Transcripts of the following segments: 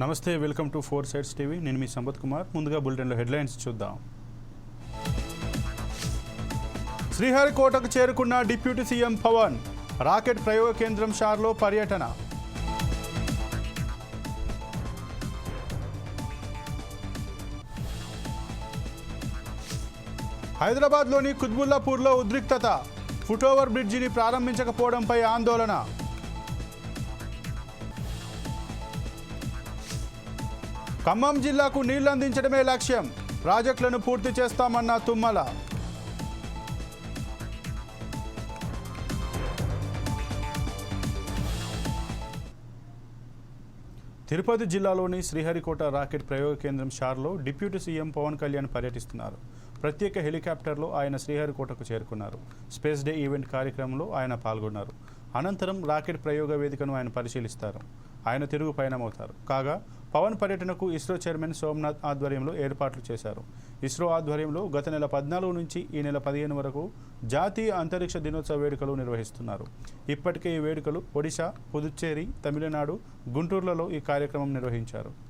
నమస్తే welcome to four sides TV. నేను మీ సంపత్ కుమార్. ముందుగా బులెటిన్లో హెడ్లైన్స్ చూద్దాం. శ్రీహరికోటకు చేరుకున్న డిప్యూటీ సీఎం పవన్ రాకెట్ ప్రయోగ కేంద్రం షార్లో పర్యటన. హైదరాబాద్లోని కుత్బుల్లాపూర్లో ఉద్రిక్తత. ఫుటోవర్ బ్రిడ్జిని ప్రారంభించకపోవడంపై ఆందోళన. ఖమ్మం జిల్లాకు నీళ్ళు అందించడమే లక్ష్యం. ప్రాజెక్టులను పూర్తి చేస్తామన్న తుమ్మల. తిరుపతి జిల్లాలోని శ్రీహరికోట రాకెట్ ప్రయోగ కేంద్రం షార్లో డిప్యూటీ సీఎం పవన్ కళ్యాణ్ పర్యటిస్తున్నారు. ప్రత్యేక హెలికాప్టర్లో ఆయన శ్రీహరికోటకు చేరుకున్నారు. స్పేస్ డే ఈవెంట్ కార్యక్రమంలో ఆయన పాల్గొన్నారు. అనంతరం రాకెట్ ప్రయోగ వేదికను ఆయన పరిశీలిస్తారు. ఆయన తిరుగు పయనమవుతారు. కాగా పవన్ పర్యటనకు ఇస్రో చైర్మన్ సోమనాథ్ ఆధ్వర్యంలో ఏర్పాట్లు చేశారు. ఇస్రో ఆధ్వర్యంలో గత నెల పద్నాలుగు నుంచి ఈ నెల పదిహేను వరకు జాతీయ అంతరిక్ష దినోత్సవ వేడుకలు నిర్వహిస్తున్నారు. ఇప్పటికే ఈ వేడుకలు ఒడిశా పుదుచ్చేరి తమిళనాడు గుంటూరులలో ఈ కార్యక్రమం నిర్వహించారు.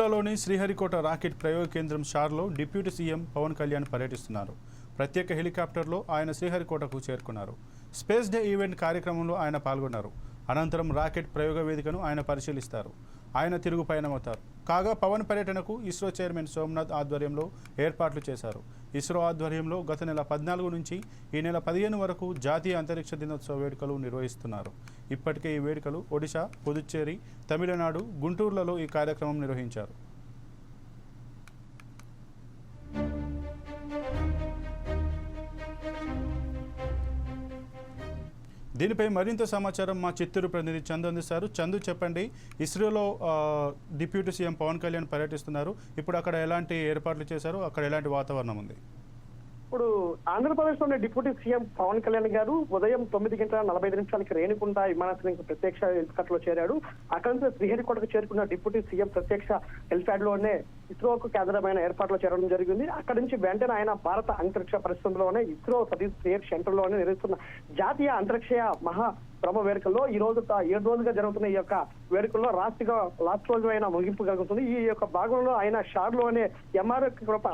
జిల్లాలోని శ్రీహరికోట రాకెట్ ప్రయోగ కేంద్రం షార్లో డిప్యూటీ సీఎం పవన్ కళ్యాణ్ పర్యటిస్తున్నారు. ప్రత్యేక హెలికాప్టర్లో ఆయన శ్రీహరికోటకు చేరుకున్నారు. స్పేస్ డే ఈవెంట్ కార్యక్రమంలో ఆయన పాల్గొన్నారు. అనంతరం రాకెట్ ప్రయోగ వేదికను ఆయన పరిశీలిస్తారు. ఆయన తిరుగు పయనమవుతారు. కాగా పవన్ పర్యటనకు ఇస్రో చైర్మన్ సోమనాథ్ ఆధ్వర్యంలో ఏర్పాట్లు చేశారు. ఇస్రో ఆధ్వర్యంలో గత నెల పద్నాలుగు నుంచి ఈ నెల పదిహేను వరకు జాతీయ అంతరిక్ష దినోత్సవ వేడుకలు నిర్వహిస్తున్నారు. ఇప్పటికే ఈ వేడుకలు ఒడిశా పుదుచ్చేరి తమిళనాడు గుంటూరులలో ఈ కార్యక్రమం నిర్వహించారు. దీనిపై మరింత సమాచారం మా చిత్తూరు ప్రతినిధి చందు అందిస్తారు. చందు చెప్పండి. ఇస్రోలో డిప్యూటీ సీఎం పవన్ కళ్యాణ్ పర్యటిస్తున్నారు. ఇప్పుడు అక్కడ ఎలాంటి ఏర్పాట్లు చేశారు? అక్కడ ఎలాంటి వాతావరణం ఉంది? ఇప్పుడు ఆంధ్రప్రదేశ్లోని డిప్యూటీ సీఎం పవన్ కళ్యాణ్ గారు ఉదయం తొమ్మిది గంటల నలభై ఐదు నిమిషాలకి రేణిగుంట విమానాశ్రయం ప్రత్యక్ష హెలికాప్టర్లో చేరాడు. అక్కడి నుంచి శ్రీహరికోటకు చేరుకున్న డిప్యూటీ సీఎం ప్రత్యక్ష హెలిప్యాడ్లోనే ఇస్రోకు కేంద్రమైన ఏర్పాట్లు చేరడం జరిగింది. అక్కడి నుంచి వెంటనే ఆయన భారత అంతరిక్ష పరిశ్రమలోనే ఇస్రో సతీష్ స్పేస్ సెంటర్లోనే నిర్వహిస్తున్న జాతీయ అంతరిక్ష మహా ప్రభ వేడుకల్లో ఈ రోజు ఏడు రోజులుగా జరుగుతున్న ఈ యొక్క వేడుకల్లో రాష్ట్ర లాస్ట్ రోజు అయిన ముగింపు కలుగుతుంది. ఈ యొక్క భాగంలో ఆయన షార్లో అనే ఎంఆర్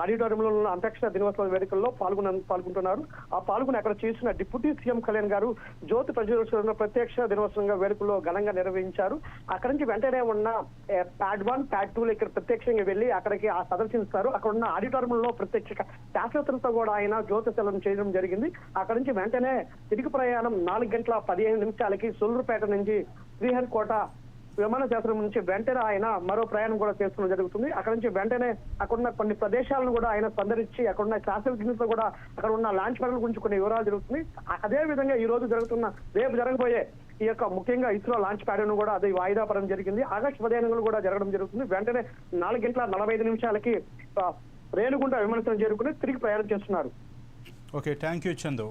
ఆడిటోరియంలో ఉన్న అంతరిక్ష దినోత్సవ వేడుకల్లో పాల్గొన పాల్గొంటున్నారు. ఆ పాల్గొని అక్కడ చేసిన డిప్యూటీ సీఎం కళ్యాణ్ గారు జ్యోతి ప్రజ్వలిస్తున్న ప్రత్యక్ష దినోత్సవంగా వేడుకల్లో ఘనంగా నిర్వహించారు. అక్కడి నుంచి వెంటనే ఉన్న ప్యాడ్ వన్ ప్యాడ్ టూ ఇక్కడ ప్రత్యక్షంగా వెళ్ళి అక్కడికి ఆ ప్రదర్శిస్తారు అక్కడ ఉన్న ఆడిటోరియంలో ప్రత్యక్ష శాస్త్రవేత్తలతో కూడా ఆయన జ్యోతిశలం చేయడం జరిగింది. అక్కడి నుంచి వెంటనే తిరిగి ప్రయాణం నాలుగు గంటల పదిహేను నిమిషాలకి సొల్లూరుపేట నుంచి శ్రీహరికోట విమానాశ్రయం నుంచి వెంటనే ఆయన మరో ప్రయాణం కూడా చేసుకోవడం జరుగుతుంది. అక్కడ నుంచి వెంటనే అక్కడ ఉన్న కొన్ని ప్రదేశాలను కూడా ఆయన సందర్శించి అక్కడ ఉన్న కూడా అక్కడ ఉన్న లాంచ్ ప్యాడ్ల గురించి కొన్ని వివరాలు జరుగుతుంది. అదే విధంగా ఈ రోజు జరుగుతున్న రేపు జరగబోయే ఈ యొక్క ముఖ్యంగా ఇస్రో లాంచ్ ప్యాడ్ను కూడా అది వాయిదా పడడం జరిగింది. ఆగస్టు పదిహేను కూడా జరగడం జరుగుతుంది. వెంటనే నాలుగు గంటల నలభై ఐదు నిమిషాలకి రేణుగుంట విమానాశ్రయం చేరుకుని తిరిగి ప్రయాణం చేస్తున్నారు. Okay thank you Chandu.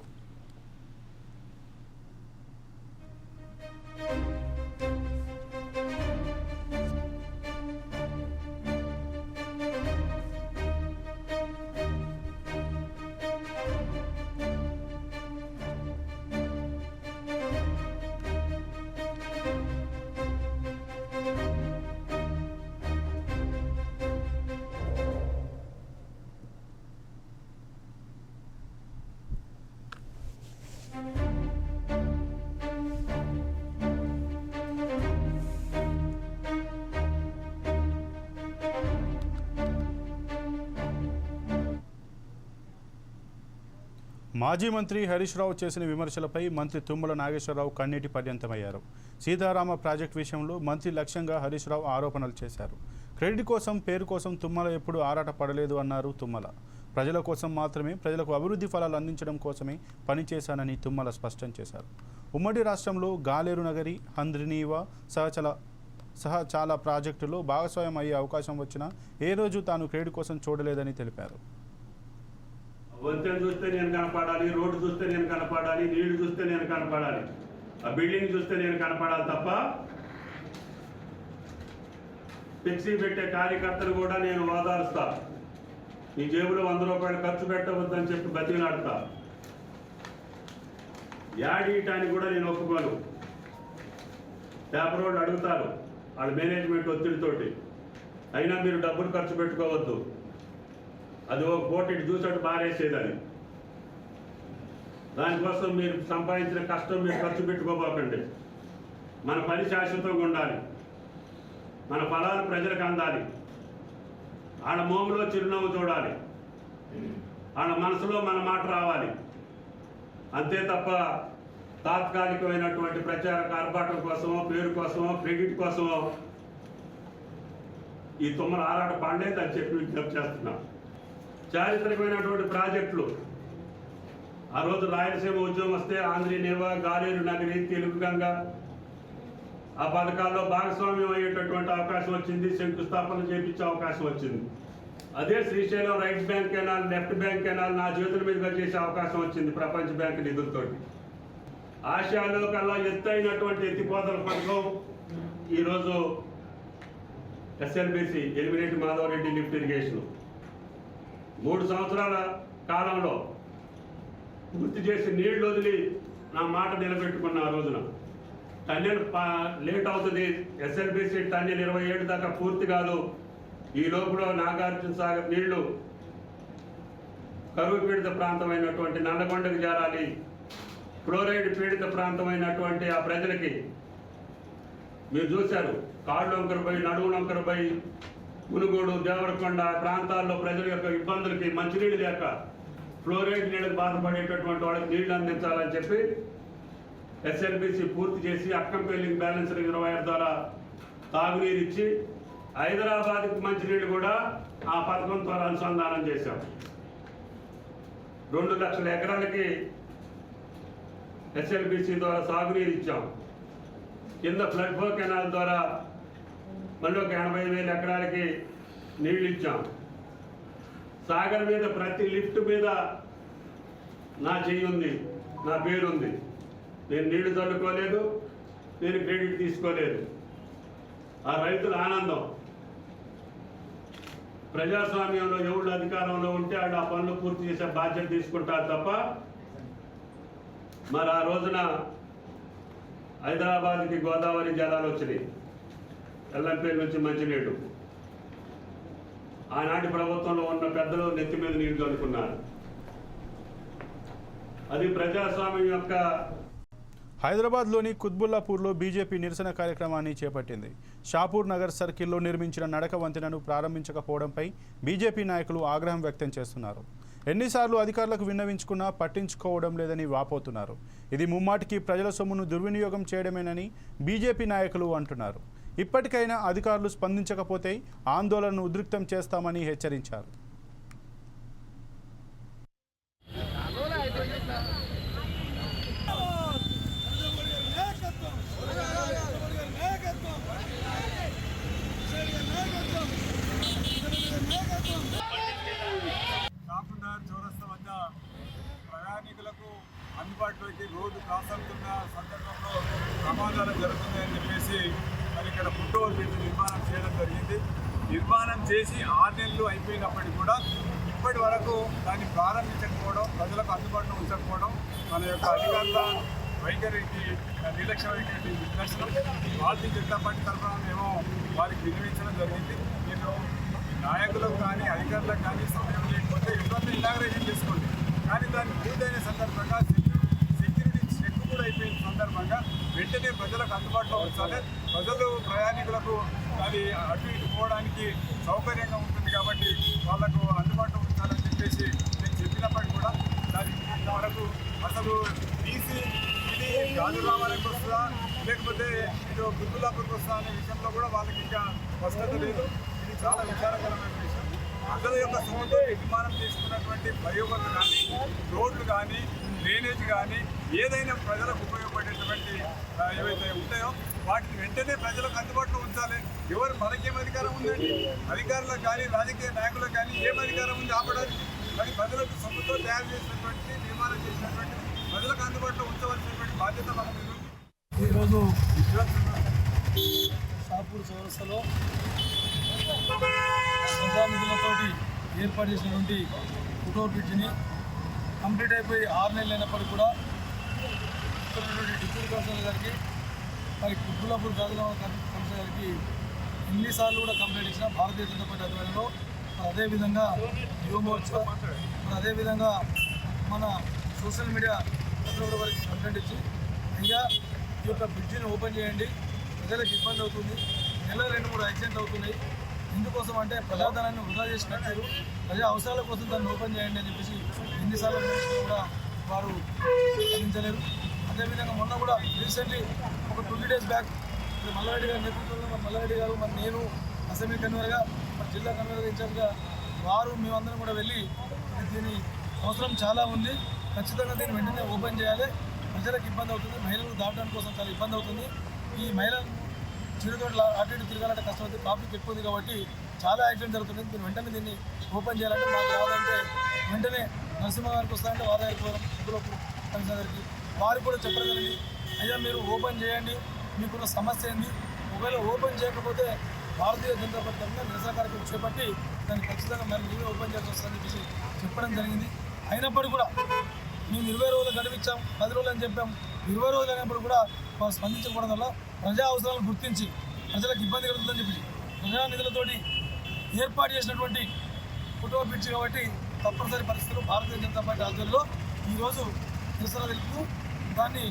మాజీ మంత్రి హరీష్ రావు చేసిన విమర్శలపై మంత్రి తుమ్మల నాగేశ్వరరావు కన్నీటి పర్యంతమయ్యారు. సీతారామ ప్రాజెక్టు విషయంలో మంత్రి లక్ష్యంగా హరీష్ రావు ఆరోపణలు చేశారు. క్రెడిట్ కోసం పేరు కోసం తుమ్మల ఎప్పుడు ఆరాట పడలేదు అన్నారు తుమ్మల. ప్రజల కోసం మాత్రమే ప్రజలకు అభివృద్ధి ఫలాలు అందించడం కోసమే పనిచేశానని తుమ్మల స్పష్టం చేశారు. ఉమ్మడి రాష్ట్రంలో గాలేరు నగరి హంద్రినీవ సహచల సహా చాలా ప్రాజెక్టులో భాగస్వామ్యం అయ్యే అవకాశం వచ్చినా ఏ రోజు తాను క్రెడిట్ కోసం చూడలేదని తెలిపారు. వంతెన చూస్తే నేను కనపడాలి రోడ్డు చూస్తే నేను కనపడాలి నీళ్ళు చూస్తే నేను కనపడాలి. ఆ బిల్డింగ్ చూస్తే నేను కనపడాలి తప్ప ఫ్లెక్సీ పెట్టే కార్యకర్తలు కూడా నేను ఓదారుస్తా. నీ జేబులో వంద రూపాయలు ఖర్చు పెట్టవద్దని చెప్పి బతికినాడుతా యాడీయటానికి కూడా నేను ఒప్పుకోను. పేపర్ వాళ్ళు అడుగుతారు వాళ్ళ మేనేజ్మెంట్ ఒత్తిడితోటి. అయినా మీరు డబ్బులు ఖర్చు పెట్టుకోవద్దు. అది ఒక కోటి చూసాడు బారేసేది అది. దానికోసం మీరు సంపాదించిన కష్టం మీరు ఖర్చు పెట్టుకోబోకండి. మన పని శాశ్వతంగా ఉండాలి. మన ఫలాలు ప్రజలకు అందాలి. ఆడ మోములో చిరునవ్వు చూడాలి. ఆడ మనసులో మన మాట రావాలి. అంతే తప్ప తాత్కాలికమైనటువంటి ప్రచార ఆర్భాటం కోసమో పేరు కోసమో క్రెడిట్ కోసమో ఈ తుమ్మల ఆరాట పాండేది అని చెప్పి విజ్ఞప్తి చేస్తున్నాం. చారిత్రకమైనటువంటి ప్రాజెక్టులు. ఆ రోజు రాయలసీమ ఉద్యమం వస్తే ఆంధ్రీ నేవ గాలేరు నగరి తెలుగు గంగ. ఆ పథకాల్లో భాగస్వామ్యం అయ్యేటటువంటి అవకాశం వచ్చింది శంకుస్థాపన చేపించే అవకాశం వచ్చింది. అదే Srisailam right bank canal left bank canal నా చేతుల మీదుగా చేసే అవకాశం వచ్చింది ప్రపంచ బ్యాంక్ నిధులతో ఆసియాలో కల్లా ఎత్తైనటువంటి ఎత్తిపోతల పథకం ఈరోజు SLBC eliminate Madhavareddy lift irrigation. మూడు సంవత్సరాల కాలంలో పూర్తి చేసి నీళ్ళు వదిలి నా మాట నిలబెట్టుకున్న ఆ రోజున టన్నెల్ లేట్ అవుతుంది. ఎస్ఎల్బిసి టన్నెల్ ఇరవై ఏడు దాకా పూర్తి కాదు. ఈ లోపల నాగార్జున సాగర్ నీళ్ళు కరువు పీడిత ప్రాంతమైనటువంటి నల్లగొండకు చేరాలి. క్లోరైడ్ పీడిత ప్రాంతమైనటువంటి ఆ ప్రజలకి మీరు చూశారు. కాళ్ళు వంకరపై నడువు వంకరపై మునుగోడు దేవరకొండ ప్రాంతాల్లో ప్రజల యొక్క ఇబ్బందులకి మంచినీళ్ళు లేక ఫ్లోరైడ్ నీళ్ళకి బాధపడేటటువంటి వాళ్ళకి నీళ్ళు అందించాలని చెప్పి ఎస్ఎల్బిసి పూర్తి చేసి అక్కంపల్లి బ్యాలెన్స్ రిజర్వాయర్ ద్వారా తాగునీరు ఇచ్చి హైదరాబాద్కి మంచినీళ్ళు కూడా ఆ పథకం ద్వారా అనుసంధానం చేశాం. రెండు లక్షల ఎకరాలకి ఎస్ఎల్బిసి ద్వారా సాగునీరు ఇచ్చాం. కింద ఫ్లడ్ కెనాల్ ద్వారా మళ్ళీ ఒక ఎనభై వేల ఎకరాలకి నీళ్ళు ఇచ్చాం. సాగర్ మీద ప్రతి లిఫ్ట్ మీద నా చెయ్యి ఉంది నా పేరు ఉంది. నేను నీళ్ళు చల్లుకోలేదు నేను క్రెడిట్ తీసుకోలేదు. ఆ రైతుల ఆనందం. ప్రజాస్వామ్యంలో ఎవళ్ళు అధికారంలో ఉంటే వాళ్ళు ఆ పనులు పూర్తి చేసే బాధ్యత తీసుకుంటారు తప్ప మరి ఆ రోజున హైదరాబాద్కి గోదావరి జలాలు వచ్చినాయి. ఎల్లంపేరు నుంచి మంచినీళ్ళు ఆనాటి ప్రభుత్వంలో ఉన్న పెద్దలు నెత్తి మీద నీళ్ళు చల్లుకున్నారు అది ప్రజాస్వామ్యం యొక్క హైదరాబాద్లోని కుత్బుల్లాపూర్లో బీజేపీ నిరసన కార్యక్రమాన్ని చేపట్టింది. షాపూర్ నగర్ సర్కిల్లో నిర్మించిన నడక వంతెనను ప్రారంభించకపోవడంపై బీజేపీ నాయకులు ఆగ్రహం వ్యక్తం చేస్తున్నారు. ఎన్నిసార్లు అధికారులకు విన్నవించుకున్నా పట్టించుకోవడం లేదని వాపోతున్నారు. ఇది ముమ్మాటికి ప్రజల సొమ్మును దుర్వినియోగం చేయడమేనని బీజేపీ నాయకులు అంటున్నారు. ఇప్పటికైనా అధికారులు స్పందించకపోతే ఆందోళనను ఉద్రిక్తం చేస్తామని హెచ్చరించారు. ప్రయాణికులకు అందుబాటులోకి రోడ్డు క్రాస్ అవుతున్న సందర్భంలో ప్రమాదాలు జరుగుతున్నాయని చెప్పేసి ఇక్కడ ఫుట్ఓవర్ బ్రిడ్జ్ నిర్మాణం చేయడం జరిగింది. నిర్మాణం చేసి ఆరు నెలలు అయిపోయినప్పటికీ కూడా ఇప్పటి వరకు దాన్ని ప్రారంభించకపోవడం ప్రజలకు అందుబాటులో ఉంచకపోవడం మన యొక్క అధికారుల వైఖరికి నిర్లక్ష్య వైఖరి నిదర్శనం భారతీయ జనతా పార్టీ తరఫున మేము వారికి వినియోగించడం జరిగింది. నేను నాయకులకు కానీ అధికారులకు కానీ సమయం లేకపోతే ఇబ్బంది ఇనాగ్రేషన్ చేసుకోండి కానీ దాన్ని పూర్తయిన సందర్భంగా కూడా అయిపోయిన సందర్భంగా వెంటనే ప్రజలకు అందుబాటులో ఉంచాలి. ప్రజలు ప్రయాణికులకు అది అటు ఇటు పోవడానికి సౌకర్యంగా ఉంటుంది కాబట్టి వాళ్ళకు అందుబాటులో ఉంచాలని చెప్పేసి నేను చెప్పినప్పటికీ కూడా దాని వరకు అసలు బీసీ ఇది గాజు రామానికి వస్తుందా? లేకపోతే ఇది గుర్తులాపూర్కి వస్తుందా అనే విషయంలో కూడా వాళ్ళకి ఇంకా స్పష్టత లేదు. ఇది చాలా విచారకరమైన విషయం. ప్రజల యొక్క సొమ్ముతో నిర్మాణం చేసుకున్నటువంటి బయోగలు కానీ రోడ్లు కానీ డ్రైనేజ్ కానీ ఏదైనా ప్రజలకు ఉపయోగపడేటువంటి ఏవైతే ఉంటాయో వాటిని వెంటనే ప్రజలకు అందుబాటులో ఉంచాలి. ఎవరు మనకేం అధికారం ఉందండి? అధికారులకు కానీ రాజకీయ నాయకులకు కానీ ఏం అధికారం ఉంది ఆపడానికి? మరి ప్రజలకు సొమ్ముతో తయారు చేసినటువంటి నిర్మాణం చేసినటువంటి ప్రజలకు అందుబాటులో ఉంచవలసినటువంటి బాధ్యత మన మీద ఉంది. ఈరోజు షాపూర్ చౌరస్తలో ప్రజానిధులతోటి ఏర్పాటు చేసినటువంటి ఫోటో బ్రిడ్జిని కంప్లీట్ అయిపోయి ఆరు నెలలు అయినప్పటికీ కూడా ఇక్కడ డిప్యూటీ కమిషనర్ గారికి మరి కుబ్బులాపూర్ గాజురామ కమిషనర్ గారికి ఎన్నిసార్లు కూడా కంప్లైంట్ ఇచ్చిన భారతీయ జనతా పార్టీ అధ్వర్యంలో మరి అదేవిధంగా యువ మోర్చా మరి అదేవిధంగా మన సోషల్ మీడియా పత్రికల వారికి కంప్లైంట్ ఇచ్చి అయ్యా ఈ యొక్క బ్రిడ్జిని ఓపెన్ చేయండి. ప్రజలకు ఇబ్బంది అవుతుంది. నెల రెండు మూడు యాక్సిడెంట్ అవుతున్నాయి. ఎందుకోసం అంటే ప్రజాధనాన్ని వృధా చేసి ప్రజా అవసరాల కోసం దాన్ని ఓపెన్ చేయండి అని చెప్పేసి ఎన్నిసార్లు కూడా వారు స్పందించలేరు అదేవిధంగా మొన్న కూడా రీసెంట్లీ ఒక ట్వంటీ డేస్ బ్యాక్ మల్లారెడ్డి గారి నేతృత్వంలో మరి మల్లారెడ్డి గారు మరి నేను అసెంబ్లీ కన్వీనర్గా మరి జిల్లా కన్వీనర్గా ఇన్ఛార్జ్గా వారు మేమందరం కూడా వెళ్ళి దీని అవసరం చాలా ఉంది. ఖచ్చితంగా దీన్ని వెంటనే ఓపెన్ చేయాలి. ప్రజలకు ఇబ్బంది అవుతుంది. మహిళలు దాటడం కోసం చాలా ఇబ్బంది అవుతుంది. ఈ మహిళలు చిరుతోటి అటు ఇటు తిరగాలంటే కష్టం అవుతుంది ట్రాఫిక్ ఎక్కువ ఉంది కాబట్టి చాలా యాక్సిడెంట్ జరుగుతుంది. దీన్ని వెంటనే దీన్ని ఓపెన్ చేయాలంటే మాకు రావాలంటే వెంటనే నరసింహ గారికి వస్తారంటే వారి దగ్గరికి పోదాం ఇద్దరు గారికి వారు కూడా చెప్పడం అయ్యా మీరు ఓపెన్ చేయండి. మీకున్న సమస్య ఏంది? ఒకవేళ ఓపెన్ చేయకపోతే భారతీయ జనతా పార్టీ తరఫున నిరసన కార్యక్రమం చేపట్టి దాన్ని ఖచ్చితంగా మరి మీరే ఓపెన్ చేయాల్సి వస్తుందని చెప్పేసి చెప్పడం జరిగింది. అయినప్పటికీ కూడా మేము ఇరవై రోజులు గడిపించాం. పది రోజులు అని చెప్పాం. ఇరవై రోజులు అయినప్పుడు కూడా వారు స్పందించకపోవడం వల్ల ప్రజా అవసరాలను గుర్తించి ప్రజలకు ఇబ్బంది కలుగుతుందని చెప్పి ప్రజానిధులతోటి ఏర్పాటు చేసినటువంటి ఫోటో బ్రిడ్జ్ కాబట్టి తప్పనిసరి పరిస్థితులు భారతీయ జనతా పార్టీ ఆధ్వర్యంలో ఈరోజు నిరసన తెలుపుతూ దాన్ని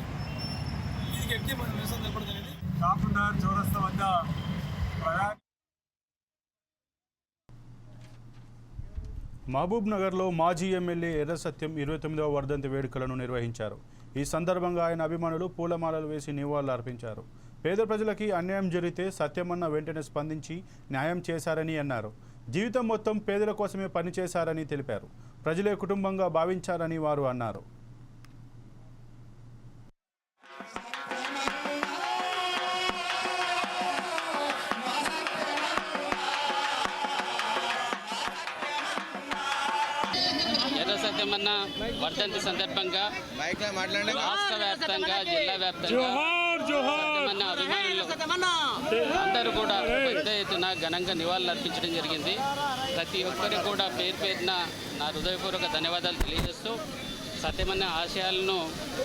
వీధికి ఎక్కి మనం నిరసన తెలపడం జరిగింది. షాపునగర్ చౌరస్తా వద్ద ప్రయాణ మహబూబ్ నగర్లో మాజీ ఎమ్మెల్యే ఎర్ర సత్యం ఇరవై తొమ్మిదవ వర్ధంతి వేడుకలను నిర్వహించారు. ఈ సందర్భంగా ఆయన అభిమానులు పూలమాలలు వేసి నివాళులు అర్పించారు. పేద ప్రజలకి అన్యాయం జరిగితే సత్యమన్న వెంటనే స్పందించి న్యాయం చేశారని అన్నారు. జీవితం మొత్తం పేదల కోసమే పనిచేశారని తెలిపారు. ప్రజలే కుటుంబంగా భావించారని వారు అన్నారు. సత్యమన్న వర్ధంతి సందర్భంగా రాష్ట్ర వ్యాప్తంగా జిల్లా వ్యాప్తంగా అభిమానులు అందరూ కూడా పెద్ద ఎత్తున ఘనంగా నివాళులు అర్పించడం జరిగింది. ప్రతి ఒక్కరికి కూడా పేరు పేరున నా హృదయపూర్వక ధన్యవాదాలు తెలియజేస్తూ సత్యమన్న ఆశయాలను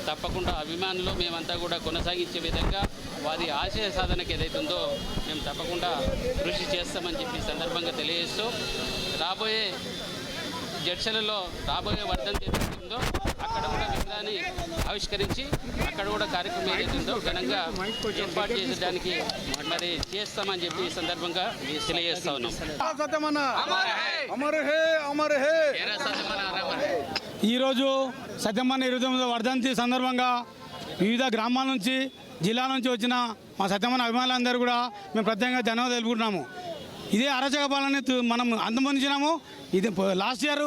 తప్పకుండా అభిమానులు మేమంతా కూడా కొనసాగించే విధంగా వారి ఆశయ సాధనకు ఏదైతుందో మేము తప్పకుండా కృషి చేస్తామని చెప్పి ఈ సందర్భంగా తెలియజేస్తూ రాబోయే జడ్చలలో రాబోయే వర్ధంతి ఏదైతుందో అక్కడ కూడా విగ్రహాన్ని ఆవిష్కరించి అక్కడ కూడా కార్యక్రమం ఏదైతుందో ఘనంగా ఏర్పాటు చేసేదానికి మరి చేస్తామని చెప్పి ఈ సందర్భంగా తెలియజేస్తా ఉన్నాం. ఈరోజు సత్యమన్న ఇరవై తొమ్మిదో వర్ధంతి సందర్భంగా వివిధ గ్రామాల నుంచి జిల్లా నుంచి వచ్చిన మా సత్యమన్న అభిమానులందరూ కూడా మేము ప్రత్యేకంగా ధన్యవాదాలు తెలుపుకుంటున్నాము. ఇదే అరచక పాలన మనం అంతమొందించినాము. ఇది లాస్ట్ ఇయర్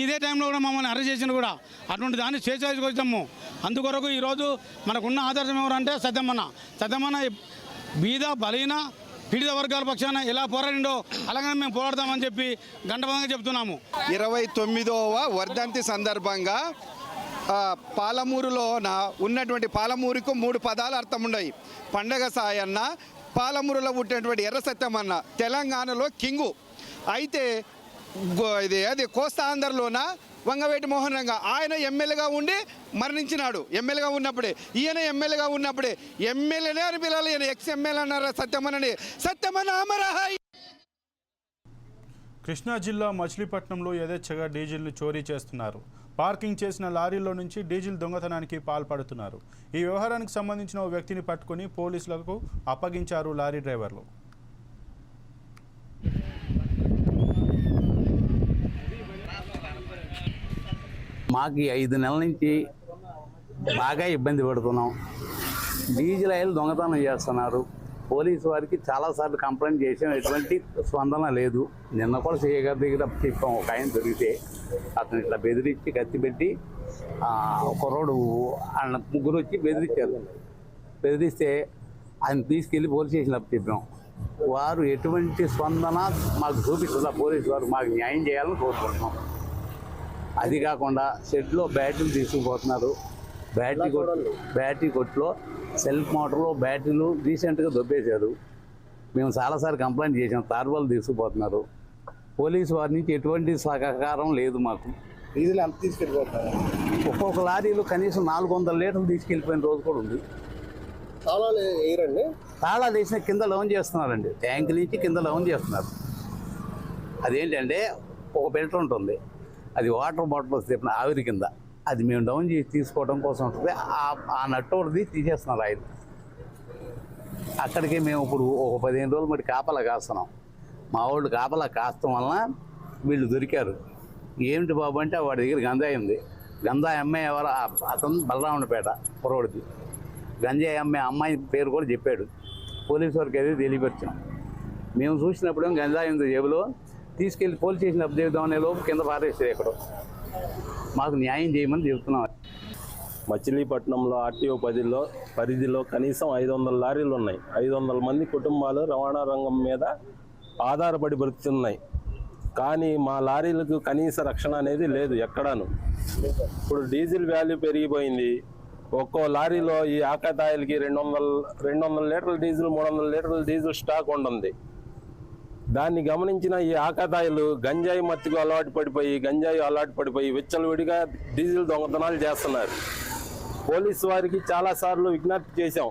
ఇదే టైంలో కూడా మమ్మల్ని అరెస్ట్ చేసిన కూడా. అటువంటి దాన్ని స్వేచ్ఛాము అందుకొరకు ఈరోజు మనకున్న ఆదర్శం ఎవరంటే సత్యమన్న. సత్యమన్న బీద బలహీన పీడిత వర్గాల పక్షాన ఎలా పోరాడిండో అలాగే మేము పోరాడతామని చెప్పి గంటపదంగా చెప్తున్నాము. ఇరవై తొమ్మిదవ వర్ధంతి సందర్భంగా పాలమూరులో నా ఉన్నటువంటి పాలమూరుకు మూడు పదాలు అర్థం ఉన్నాయి పండగ సాయన్న పాలమూరులో పుట్టినటువంటి ఎర్ర సత్యమన్న తెలంగాణలో కింగు. అయితే ఇది అది కోస్తాంధ్రలోన వంగవేటి మోహన్ రంగ ఆయన ఎమ్మెల్యేగా ఉండి మరణించినాడు. ఎమ్మెల్యేగా ఉన్నప్పుడే ఈయన ఎమ్మెల్యేగా ఉన్నప్పుడే ఎమ్మెల్యేనే అని పిల్లలు ఈయన ఎక్స్ ఎమ్మెల్యే అన్నారు సత్యమన్నని. సత్యమన్న అమరహాయి కృష్ణా జిల్లా మచిలీపట్నంలో యథేచ్ఛగా డీజిల్ను చోరీ చేస్తున్నారు. పార్కింగ్ చేసిన లారీలో నుంచి డీజిల్ దొంగతనానికి పాల్పడుతున్నారు. ఈ వ్యవహారానికి సంబంధించిన ఓ వ్యక్తిని పట్టుకుని పోలీసులకు అప్పగించారు లారీ డ్రైవర్లు. మాకు ఐదు నెలల నుంచి బాగా ఇబ్బంది పడుతున్నాం. డీజిల్ ఆయిల్ దొంగతనం చేస్తున్నారు. పోలీసు వారికి చాలాసార్లు కంప్లైంట్ చేసాం. ఎటువంటి స్పందన లేదు. నిన్న కూడా సీఏ గారి దగ్గర చెప్పాం. ఒక ఆయన దొరికితే అతను ఇట్లా బెదిరించి కత్తి పెట్టి కుర్రోడు ఆయన ముగ్గురు వచ్చి బెదిరించారు. బెదిరిస్తే ఆయన తీసుకెళ్ళి పోలీస్ స్టేషన్ అప్పు చెప్పాం. వారు ఎటువంటి స్పందన మాకు చూపిస్తుందా పోలీసు వారు మాకు న్యాయం చేయాలని కోరుకుంటున్నాం. అది కాకుండా షెడ్లో బ్యాటరీలు తీసుకుపోతున్నారు. బ్యాటరీ కొట్టు బ్యాటరీ కొట్టులో సెల్ఫ్ మోటార్లో బ్యాటరీలు రీసెంట్గా దొబ్బేశారు. మేము చాలాసార్లు కంప్లైంట్ చేసాం తార్బాలు తీసుకుపోతున్నారు. పోలీసు వారి నుంచి ఎటువంటి సహకారం లేదు మాకు. డీజిల్ ఎంత తీసుకెళ్ళిపోతారు? ఒక్కొక్క లారీలు కనీసం నాలుగు వందల లీటర్లు తీసుకెళ్ళిపోయిన రోజు కూడా ఉంది. చాలా వేయరండి? తాళాలు వేసిన కింద లౌన్ చేస్తున్నారండి. ట్యాంక్ నుంచి కింద లౌన్ చేస్తున్నారు. అదేంటంటే ఒక ఫిల్టర్ ఉంటుంది. అది వాటర్ బాటిల్ చెప్పిన ఆవిరి కింద. అది మేము డౌన్ చేసి తీసుకోవడం కోసం ఉంటుంది ఆ- ఆ తీసేస్తున్నారు ఆయన. అక్కడికి మేము ఇప్పుడు ఒక పదిహేను రోజులు మట్టి కాపలా కాస్తున్నాం. మా వాళ్ళు కాపలా కాస్తం వలన వీళ్ళు దొరికారు. ఏమిటి బాబు అంటే వాడి దగ్గర గంజాయి ఉంది. గంజాయి అమ్మాయి ఎవరు? అతను బలరాముడిపేట పొరవడిది గంజాయి అమ్మాయి అమ్మాయి పేరు కూడా చెప్పాడు. పోలీసు వారికి అది తెలియపరిచాం. మేము చూసినప్పుడు గంజాయి ఉంది జేబులో? తీసుకెళ్ళి పోలీస్ స్టేషన్ అప్ చేద్దాం అనే లోపు కింద పారేస్తారు ఎక్కడో. మాకు న్యాయం చేయమని చెబుతున్నాం. మచిలీపట్నంలో ఆర్టీఓ పదిలో పరిధిలో కనీసం ఐదు వందల లారీలు ఉన్నాయి. ఐదు వందల మంది కుటుంబాలు రవాణా రంగం మీద ఆధారపడి బ్రతుకుతున్నాయి. కానీ మా లారీలకు కనీస రక్షణ అనేది లేదు ఎక్కడాను. ఇప్పుడు డీజిల్ వాల్యూ పెరిగిపోయింది. ఒక్కో లారీలో ఈ ఆకాతాయిలకి రెండు వందల రెండు వందల లీటర్ల డీజిల్ మూడు వందల లీటర్ల డీజిల్ స్టాక్ ఉంటుంది దాన్ని గమనించిన ఈ ఆకాతాయిలు గంజాయి మత్తుకు అలవాటు పడిపోయి గంజాయి అలవాటు పడిపోయి విచ్చలవిడిగా డీజిల్ దొంగతనాలు చేస్తున్నారు. పోలీసు వారికి చాలాసార్లు విజ్ఞప్తి చేశాం.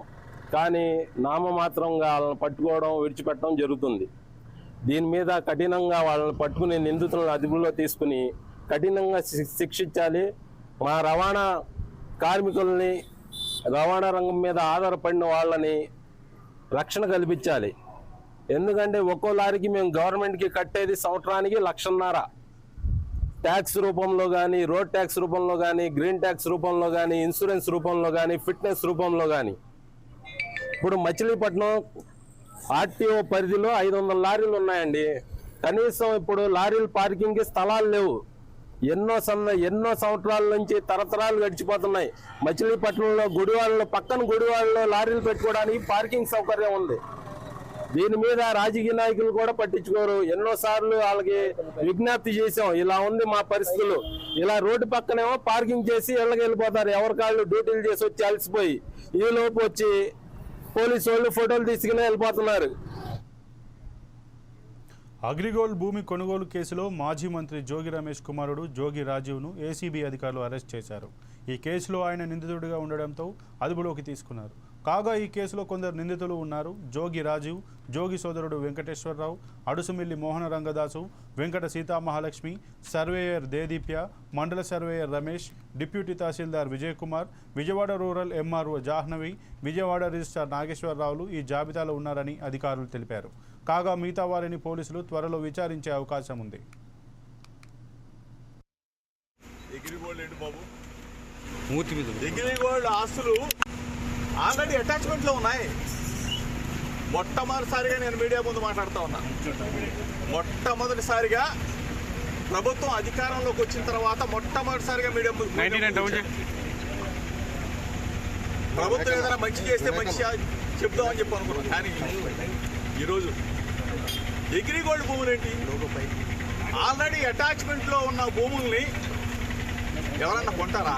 కానీ నామమాత్రంగా వాళ్ళని పట్టుకోవడం విడిచిపెట్టడం జరుగుతుంది. దీని మీద కఠినంగా వాళ్ళని పట్టుకుని నిందితులను అదుపులో తీసుకుని కఠినంగా శి- శిక్షించాలి. మా రవాణా కార్మికుల్ని రవాణా రంగం మీద ఆధారపడిన వాళ్ళని రక్షణ కల్పించాలి. ఎందుకంటే ఒక్కో లారీకి మేము గవర్నమెంట్కి కట్టేది సంవత్సరానికి లక్షన్నర. ట్యాక్స్ రూపంలో కానీ రోడ్ ట్యాక్స్ రూపంలో కానీ గ్రీన్ ట్యాక్స్ రూపంలో కానీ ఇన్సూరెన్స్ రూపంలో కానీ ఫిట్నెస్ రూపంలో కానీ ఇప్పుడు మచిలీపట్నం ఆర్టీఓ పరిధిలో ఐదు వందల లారీలు ఉన్నాయండి. కనీసం ఇప్పుడు లారీలు పార్కింగ్కి స్థలాలు లేవు. ఎన్నో సన్న ఎన్నో సంవత్సరాల నుంచి తరతరాలు గడిచిపోతున్నాయి. మచిలీపట్నంలో గుడివాళ్ళలో పక్కన గుడివాళ్ళలో లారీలు పెట్టుకోవడానికి పార్కింగ్ సౌకర్యం ఉంది. దీని మీద రాజకీయ నాయకులు కూడా పట్టించుకోరు. ఎన్నో సార్లు వాళ్ళకి విజ్ఞప్తి చేసాం ఇలా ఉంది మా పరిస్థితులు. ఇలా రోడ్డు పక్కనేమో పార్కింగ్ చేసి ఇళ్ళకి వెళ్ళిపోతారు. ఎవరి కాళ్ళు డ్యూటీలు చేసి వచ్చి అలసిపోయి ఈ లోపు వచ్చి పోలీసు వాళ్ళు ఫోటోలు తీసుకుని వెళ్ళిపోతున్నారు. అగ్రిగోల్డ్ భూమి కొనుగోలు కేసులో మాజీ మంత్రి జోగి రమేష్ కుమారుడు జోగి రాజీవ్ను ఏసీబీ అధికారులు అరెస్ట్ చేశారు. ఈ కేసులో ఆయన నిందితుడిగా ఉండడంతో అదుపులోకి తీసుకున్నారు. కాగా ఈ కేసులో కొందరు నిందితులు ఉన్నారు. జోగి రాజీవ్ జోగి సోదరుడు వెంకటేశ్వరరావు అడుసుమిల్లి మోహన రంగదాసు వెంకట సీతామహాలక్ష్మి సర్వేయర్ దేదీప్య మండల surveyor Ramesh deputy tahsildar Vijay Kumar Vijayawada rural MRO Jahnavi Vijayawada registrar నాగేశ్వరరావులు ఈ జాబితాలో ఉన్నారని అధికారులు తెలిపారు. కాగా మిగతా వారిని పోలీసులు త్వరలో విచారించే అవకాశం ఉంది. ఆస్తులు ఆల్రెడీ అటాచ్మెంట్లో ఉన్నాయి. మొట్టమొదటిసారిగా నేను మీడియా ముందు మాట్లాడుతా ఉన్నా. మొట్టమొదటిసారిగా ప్రభుత్వం అధికారంలోకి వచ్చిన తర్వాత మొట్టమొదటిసారిగా మీడియా ముందు ప్రభుత్వం ఏదైనా మంచి చేస్తే మంచి చెప్దామని చెప్పి అనుకున్నాం. కానీ ఈరోజు ఎగ్రిగోల్డ్ భూములు ఏంటి? ఆల్రెడీ అటాచ్మెంట్లో ఉన్న భూముల్ని ఎవరన్నా కొంటారా?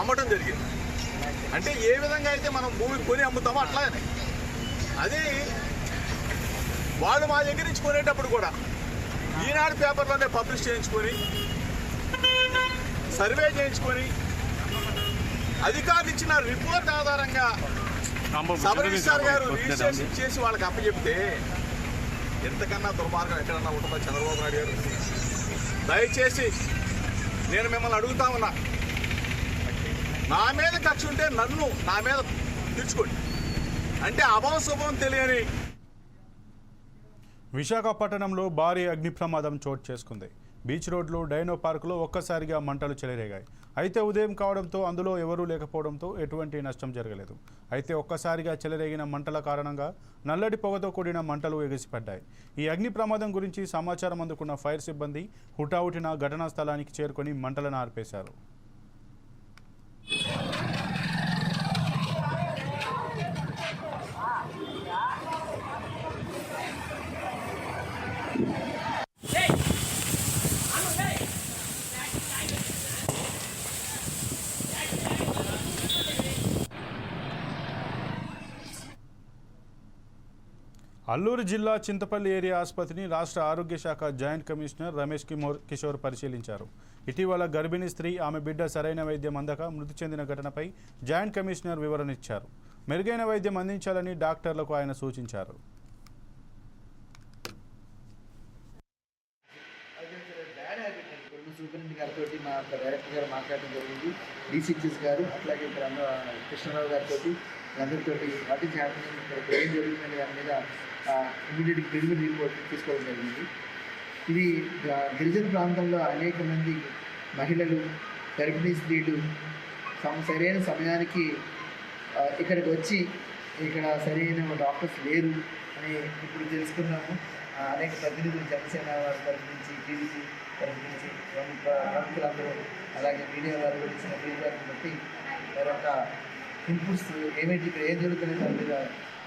అమ్మటం జరిగింది. అంటే ఏ విధంగా అయితే మనం భూమిని కొని అమ్ముతామో అట్లానే అది వాళ్ళు మా దగ్గర నుంచి కొనేటప్పుడు కూడా ఈనాడు పేపర్లోనే పబ్లిష్ చేయించుకొని సర్వే చేయించుకొని అధికారులు ఇచ్చిన రిపోర్ట్ ఆధారంగా సబ్ రిజిస్టార్ గారు రిజిస్ట్రేషన్ చేసి వాళ్ళకి అప్పచెప్తే ఎంతకన్నా దుర్మార్గం ఎక్కడన్నా ఉంటుందో చంద్రబాబు నాయుడు గారు. దయచేసి నేను మిమ్మల్ని అడుగుతా ఉన్నా నా మీద కక్ష ఉంటే నన్ను నా మీద తీర్చుకోండి. అంటే అభవ శుభం తెలియని విశాఖపట్నంలో భారీ అగ్ని ప్రమాదం చోటు చేసుకుంది. బీచ్ రోడ్లో డైనో పార్కులో ఒక్కసారిగా మంటలు చెలరేగాయి. అయితే ఉదయం కావడంతో అందులో ఎవరూ లేకపోవడంతో ఎటువంటి నష్టం జరగలేదు. అయితే ఒక్కసారిగా చెలరేగిన మంటల కారణంగా నల్లటి పొగతో కూడిన మంటలు ఎగిసిపడ్డాయి. ఈ అగ్ని ప్రమాదం గురించి సమాచారం అందుకున్న ఫైర్ సిబ్బంది హుటాహుటిన ఘటనా స్థలానికి చేరుకొని మంటలను ఆర్పేశారు. అల్లూరు జిల్లా చింతపల్లి ఏరియా ఆసుపత్రిని రాష్ట్ర ఆరోగ్య శాఖ జాయింట్ కమిషనర్ రమేష్ కిమోర్ కిషోర్ పరిశీలించారు. ఇటీవల గర్భిణీ స్త్రీ ఆమె బిడ్డ సరైన వైద్యం అందక మృతి చెందిన ఘటనపై జాయింట్ కమిషనర్ వివరణ ఇచ్చారు. మెరుగైన వైద్యం అందించాలని డాక్టర్లకు ఆయన సూచించారు. సూపరింటెండెంట్ గారితో మా యొక్క డైరెక్టర్ గారు మాట్లాడడం జరిగింది. డీసీసీస్ గారు అట్లాగే ఇక్కడ అన్న కృష్ణరావు గారితో అందరితో వాటి ఈస్ హ్యాపెనింగ్ ఇక్కడ ఏం జరుగుతుంది దాని మీద ఇమీడియట్ క్రిమినల్ రిపోర్ట్ తీసుకోవడం జరిగింది. ఇది గిరిజన ప్రాంతంలో అనేక మంది మహిళలు గర్భిణీ స్త్రీలు సరైన సమయానికి ఇక్కడికి వచ్చి ఇక్కడ సరైన డాక్టర్స్ లేరు అని ఇప్పుడు తెలుసుకున్నాము. అనేక ప్రతినిధులు జనసేన వారి తరఫు నుంచి టీడీపీ తరఫు నుంచి ప్రముఖ ప్రముఖులందరూ అలాగే మీడియా వారు కూడా ఇచ్చిన ఫీడ్బ్యాక్ బట్టి మరొక ఇన్పుట్స్ ఏమిటి ఇక్కడ ఏం జరుగుతుంది దాని మీద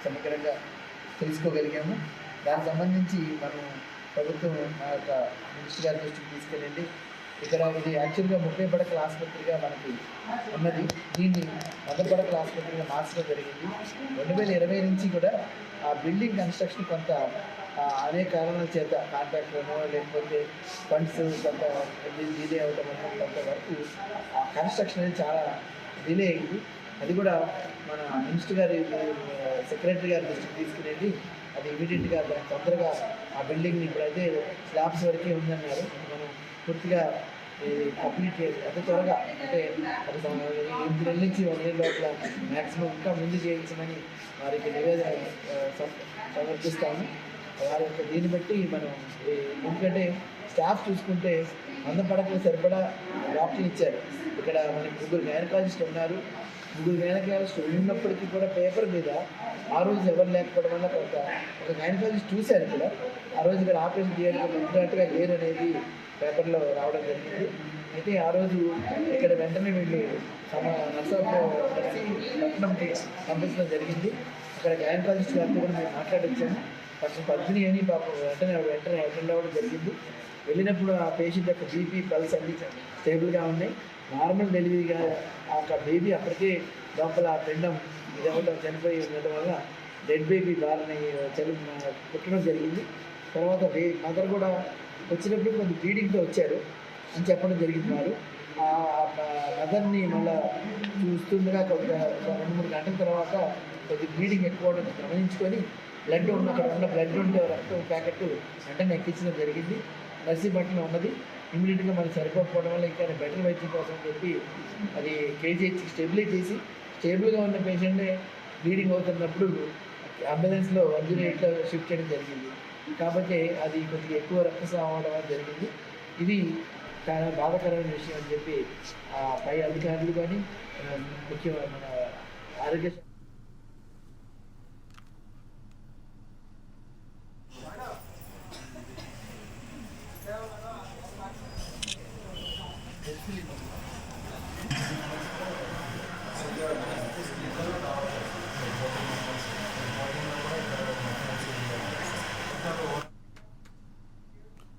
సమగ్రంగా తెలుసుకోగలిగాము. దానికి సంబంధించి మనం ప్రభుత్వం మా యొక్క మినిస్టర్ గారి దృష్టికి తీసుకెళ్ళండి. ఇక్కడ ఇది యాక్చువల్గా ముప్పై పడకల ఆసుపత్రిగా మనకి ఉన్నది. దీన్ని వంద పడకల ఆసుపత్రిగా మార్చడం జరిగింది. రెండు వేల ఇరవై నుంచి కూడా ఆ బిల్డింగ్ కన్స్ట్రక్షన్ కొంత అనేక కారణాల చేత కాంట్రాక్టర్నో లేకపోతే ఫండ్స్ కొంత డిలే అవటం వల్ల కొంతవరకు ఆ కన్స్ట్రక్షన్ అనేది చాలా డిలే అయింది. అది కూడా మన మినిస్టర్ గారి సెక్రటరీ గారి దృష్టికి తీసుకునేది. అది ఇమీడియట్గా దాన్ని తొందరగా ఆ బిల్డింగ్ని ఇప్పుడైతే స్లాబ్స్ వరకే ఉందన్నారు. మనం పూర్తిగా కంప్లీట్ చేసి అంత త్వరగా అంటే ఒక ఎనిమిది నెలల నుంచి వన్ ఇయర్ లోపల మ్యాక్సిమం ఇంకా ముందు చేయించమని వారికి నివేదన సమర్పిస్తాము. వారి యొక్క దీన్ని బట్టి మనం ఎందుకంటే స్టాఫ్ చూసుకుంటే వంద పడకలు సరిపడా డాక్టర్లు ఇచ్చారు. ఇక్కడ మనకి ముగ్గురు గైనకాలజిస్ట్ ఉన్నారు. ముగ్గురు గైనకాలజిస్ట్ ఉన్నప్పటికీ కూడా పేపర్ మీద ఆ రోజు ఎవరు లేకపోవడం వల్ల కొంత ఒక గైనకాలజిస్ట్ చూశారు ఇక్కడ. ఆ రోజు ఇక్కడ ఆపరేషన్ చేయడానికి మంచినట్టుగా లేరు అనేది పేపర్లో రావడం జరిగింది. అయితే ఆ రోజు ఇక్కడ వెంటనే వీళ్ళు తమ నర్సాపు నర్సి పట్టణంకి పంపించడం జరిగింది. ఇక్కడ గైనకాలజిస్ట్ గారితో కూడా మేము మాట్లాడొచ్చాము. ఫస్ట్ పద్మిని అని పాపం వెంటనే వెంటనే అటెండ్ అవ్వడం జరిగింది. వెళ్ళినప్పుడు ఆ పేషెంట్ యొక్క బీపీ పల్స్ అన్ని స్టేబుల్గా ఉన్నాయి. నార్మల్ డెలివరీగా ఆ బేబీ అప్పటికే లోపల పిండం ఇదవడం చనిపోయి ఉండటం వల్ల డెడ్ బేబీ బారిన చలి పుట్టడం జరిగింది. తర్వాత బే మదర్ కూడా వచ్చినప్పుడు కొంచెం బ్లీడింగ్తో వచ్చారు అని చెప్పడం జరిగింది వారు. ఆ మదర్ని మళ్ళా చూస్తుండగా కొంత రెండు మూడు గంటల తర్వాత కొద్ది బ్లీడింగ్ ఎక్కువ గమనించుకొని బ్లడ్ ఉన్న అక్కడ ఉన్న బ్లడ్ ఉంటే రక్తం ప్యాకెట్ వెంటనే ఎక్కించడం జరిగింది. నర్సీపట్నం ఉన్నది. ఇమీడియట్గా మనకి సరిపోకపోవడం వల్ల ఇంకా బెటర్ వైద్యం కోసం చెప్పి అది కేజీహెచ్ స్టెబిలైజ్ చేసి స్టేబుల్గా ఉన్న పేషెంటే బ్లీడింగ్ అవుతున్నప్పుడు అంబులెన్స్లో వన్ ఎయిట్లో షిఫ్ట్ చేయడం జరిగింది. కాబట్టి అది కొద్దిగా ఎక్కువ రక్తస్రావం అవడం జరిగింది. ఇది చాలా బాధాకరమైన విషయం అని చెప్పి ఆ పై అధికారులు కానీ ముఖ్యమైన మన ఆరోగ్య